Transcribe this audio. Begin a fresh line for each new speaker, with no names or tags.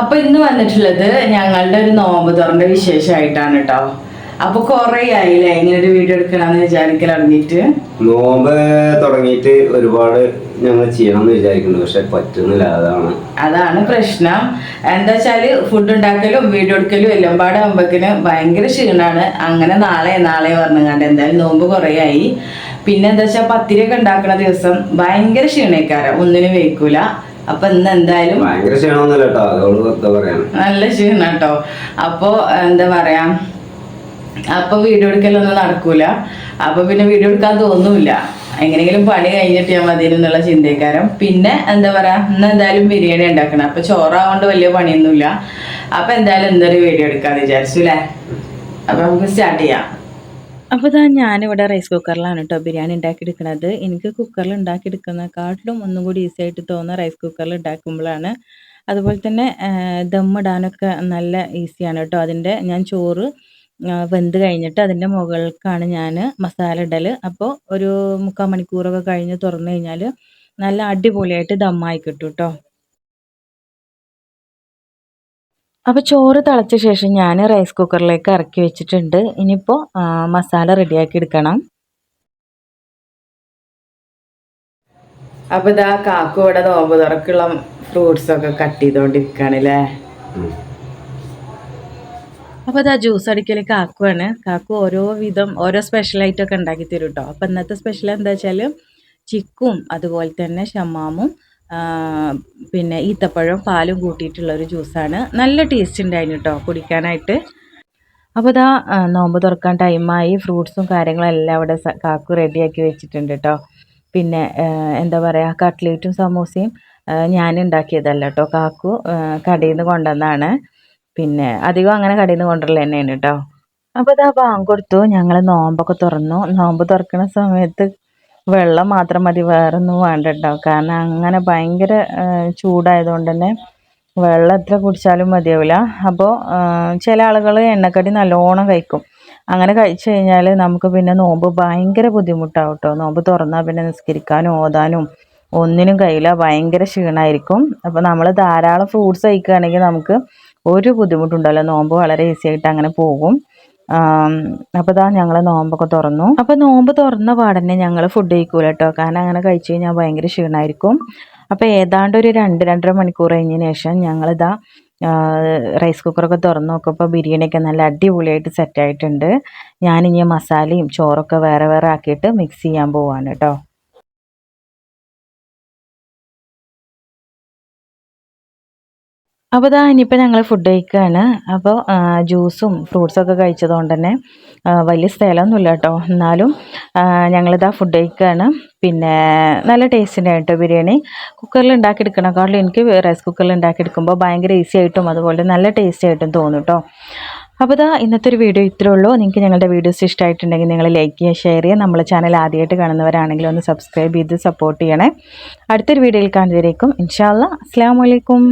അപ്പൊ ഇന്ന് വന്നിട്ടുള്ളത് ഞങ്ങളുടെ ഒരു നോമ്പ് തുറന്റെ വിശേഷമായിട്ടാണ് കേട്ടോ അപ്പൊ കൊറേ ആയില്ലേ? ഇങ്ങനെ ഒരു വീഡിയോ എടുക്കണമെന്ന് വിചാരിക്കൽ തുടങ്ങിയിട്ട്.
നോമ്പ് തുടങ്ങിയിട്ട് ഒരുപാട് ഞങ്ങൾ ചെയ്യണമെന്ന് വിചാരിക്കുന്നു പക്ഷെ പറ്റുന്നില്ല അതാണ്.
അതാണ് പ്രശ്നം. എന്താ വെച്ചാൽ ഫുഡ് ഉണ്ടാക്കലും വീഡിയോ എടുക്കലും എല്ലാം പാടെ ആകുമ്പോക്കിന് ഭയങ്കര ക്ഷീണാണ്. അങ്ങനെ നാളെ നാളെ പറഞ്ഞുകൊണ്ട് എന്തായാലും നോമ്പ് കുറേ ആയി. പിന്നെ എന്താ വെച്ചാൽ പത്തിരിയൊക്കെ ഉണ്ടാക്കുന്ന ദിവസം ഭയങ്കര ക്ഷീണേക്കാരം. ഒന്നിനും വയ്ക്കൂല. അപ്പൊ ഇന്ന് എന്തായാലും നല്ല ക്ഷീണം കേട്ടോ അപ്പോ എന്താ പറയാ അപ്പൊ വീഡിയോ എടുക്കലൊന്നും നടക്കൂല. അപ്പൊ പിന്നെ വീഡിയോ എടുക്കാൻ തോന്നൂല എങ്ങനെയെങ്കിലും പണി കഴിഞ്ഞിട്ട് ഞാൻ മതി എന്നുള്ള ചിന്തക്കാരം പിന്നെ എന്താ പറയാ ഇന്ന് എന്തായാലും ബിരിയാണി ഉണ്ടാക്കണം. അപ്പൊ ചോറാവോണ്ട് വലിയ പണിയൊന്നുമില്ല. അപ്പൊ എന്തായാലും എന്തൊരു വീഡിയോ എടുക്കാന്ന് വിചാരിച്ചു അല്ലേ അപ്പൊ നമുക്ക് സ്റ്റാർട്ട് ചെയ്യാം.
അപ്പോൾ ഇതാ ഞാനിവിടെ റൈസ് കുക്കറിലാണ് കേട്ടോ ബിരിയാണി ഉണ്ടാക്കിയെടുക്കുന്നത് എനിക്ക് കുക്കറിൽ ഉണ്ടാക്കിയെടുക്കുന്നതിനെക്കാട്ടിലും ഒന്നും കൂടി ഈസി ആയിട്ട് തോന്നുന്ന റൈസ് കുക്കറിൽ ഉണ്ടാക്കുമ്പോഴാണ്. അതുപോലെ തന്നെ ദമ്മിടാനൊക്കെ നല്ല ഈസിയാണ് കേട്ടോ അതിന്റെ ഞാൻ ചോറ് വെന്ത് കഴിഞ്ഞിട്ട് അതിന്റെ മുകൾക്കാണ് ഞാൻ മസാല ഇടൽ അപ്പോൾ ഒരു മുക്കാൽ മണിക്കൂറൊക്കെ കഴിഞ്ഞ് തുറന്നു കഴിഞ്ഞാൽ നല്ല അടിപൊളിയായിട്ട് ദമ്മായി കിട്ടും കേട്ടോ അപ്പോൾ ചോറ് തിളച്ച ശേഷം ഞാൻ റൈസ് കുക്കറിലേക്ക് ഇറക്കി വെച്ചിട്ടുണ്ട്. ഇനിയിപ്പോൾ മസാല റെഡിയാക്കി എടുക്കണം.
അപ്പൊ ഇതാ കാക്കു ഇവിടെ നോമ്പ് തുറക്കുള്ള ഫ്രൂട്ട്സ് ഒക്കെ കട്ട് ചെയ്തോണ്ടിരിക്കാണ് അല്ലേ.
അപ്പോൾ അതാ ജ്യൂസ് അടിക്കൽ കാക്കുവാണ്. കാക്കു ഓരോ വിധം ഓരോ സ്പെഷ്യലായിട്ടൊക്കെ ഉണ്ടാക്കി തരും കേട്ടോ അപ്പോൾ ഇന്നത്തെ സ്പെഷ്യൽ എന്താ വെച്ചാൽ ചിക്കും അതുപോലെ തന്നെ ഷമാമും പിന്നെ ഈത്തപ്പഴം പാലും കൂട്ടിയിട്ടുള്ള ഒരു ജ്യൂസാണ്. നല്ല ടേസ്റ്റ് ഉണ്ടായിരുന്നു കേട്ടോ കുടിക്കാനായിട്ട്. അപ്പോൾ ഇതാ നോമ്പ് തുറക്കാൻ ടൈമായി ഫ്രൂട്ട്സും കാര്യങ്ങളും എല്ലാം അവിടെ കാക്കു റെഡിയാക്കി വെച്ചിട്ടുണ്ട് കേട്ടോ പിന്നെ എന്താ പറയുക കട്ട്ലേറ്റും സമോസയും ഞാൻ ഉണ്ടാക്കിയതല്ല കേട്ടോ കാക്കു കടയിൽ നിന്ന് കൊണ്ടുവന്നതാണ്. പിന്നെ അധികം അങ്ങനെ കടയിൽ നിന്ന് കൊണ്ടുവരൽ തന്നെയാണ് കേട്ടോ അപ്പോൾ ഇതാ ബാങ്ക് ഞങ്ങൾ നോമ്പൊക്കെ തുറന്നു. നോമ്പ് തുറക്കുന്ന സമയത്ത് വെള്ളം മാത്രം മതി വേറൊന്നും വേണ്ട കേട്ടോ കാരണം അങ്ങനെ ഭയങ്കര ചൂടായതുകൊണ്ട് തന്നെ വെള്ളം എത്ര കുടിച്ചാലും മതിയാവില്ല. അപ്പോൾ ചില ആളുകൾ എണ്ണക്കടി നല്ലോണം കഴിക്കും. അങ്ങനെ കഴിച്ചു കഴിഞ്ഞാൽ നമുക്ക് പിന്നെ നോമ്പ് ഭയങ്കര ബുദ്ധിമുട്ടാവും കേട്ടോ നോമ്പ് തുറന്നാൽ പിന്നെ നിസ്കരിക്കാനും ഓതാനും ഒന്നിനും കഴിയില്ല. ഭയങ്കര ക്ഷീണമായിരിക്കും അപ്പോൾ നമ്മൾ ധാരാളം ഫ്രൂട്ട്സ് കഴിക്കുകയാണെങ്കിൽ നമുക്ക് ഒരു ബുദ്ധിമുട്ടുണ്ടല്ലോ നോമ്പ് വളരെ ഈസി ആയിട്ട് അങ്ങനെ പോകും. അപ്പോൾ ഇതാ ഞങ്ങൾ നോമ്പൊക്കെ തുറന്നു. അപ്പോൾ നോമ്പ് തുറന്ന പാടന്നെ ഞങ്ങൾ ഫുഡ് കഴിക്കൂല കേട്ടോ കാരണം അങ്ങനെ കഴിച്ചു കഴിഞ്ഞാൽ ഭയങ്കര ക്ഷീണമായിരിക്കും അപ്പോൾ ഏതാണ്ട് ഒരു രണ്ട് രണ്ടര മണിക്കൂർ കഴിഞ്ഞതിന് ശേഷം ഞങ്ങളിതാ റൈസ് കുക്കറൊക്കെ തുറന്ന് നോക്കുമ്പോൾ ബിരിയാണിയൊക്കെ നല്ല അടിപൊളിയായിട്ട് സെറ്റായിട്ടുണ്ട് ഞാനിനി മസാലയും ചോറൊക്കെ വേറെ വേറെ ആക്കിയിട്ട് മിക്സ് ചെയ്യാൻ പോവാണ് കേട്ടോ അപ്പോൾ ഇതാ ഇനിയിപ്പോൾ ഞങ്ങൾ ഫുഡ് കഴിക്കുകയാണ് അപ്പോൾ ജ്യൂസും ഫ്രൂട്ട്സൊക്കെ കഴിച്ചതുകൊണ്ട് തന്നെ വലിയ സ്ഥലമൊന്നുമില്ല കേട്ടോ. എന്നാലും ഞങ്ങളിതാ ഫുഡ് കഴിക്കുകയാണ് പിന്നെ നല്ല ടേസ്റ്റിന്റെ ആയിട്ട് ബിരിയാണി. കുക്കറിൽ ഉണ്ടാക്കിയെടുക്കണേക്കാളും എനിക്ക് റൈസ് കുക്കറിൽ ഉണ്ടാക്കിയെടുക്കുമ്പോൾ ഭയങ്കര ഈസി ആയിട്ടും അതുപോലെ നല്ല ടേസ്റ്റി ആയിട്ടും തോന്നും കേട്ടോ. അപ്പോൾ ഇതാ ഇന്നത്തെ ഒരു വീഡിയോ ഇത്രേ ഉള്ളൂ. നിങ്ങൾക്ക് ഞങ്ങളുടെ വീഡിയോസ് ഇഷ്ടമായിട്ടുണ്ടെങ്കിൽ നിങ്ങൾ ലൈക്ക് ചെയ്യുക ഷെയർ ചെയ്യുക. നമ്മളെ ചാനൽ ആദ്യമായിട്ട് കാണുന്നവരാണെങ്കിൽ ഒന്ന് സബ്സ്ക്രൈബ് ചെയ്ത് സപ്പോർട്ട് ചെയ്യണേ. അടുത്തൊരു വീഡിയോയിൽ കാണുന്നവരേക്കും ഇൻഷാല്ല അസ്സാം വലൈക്കും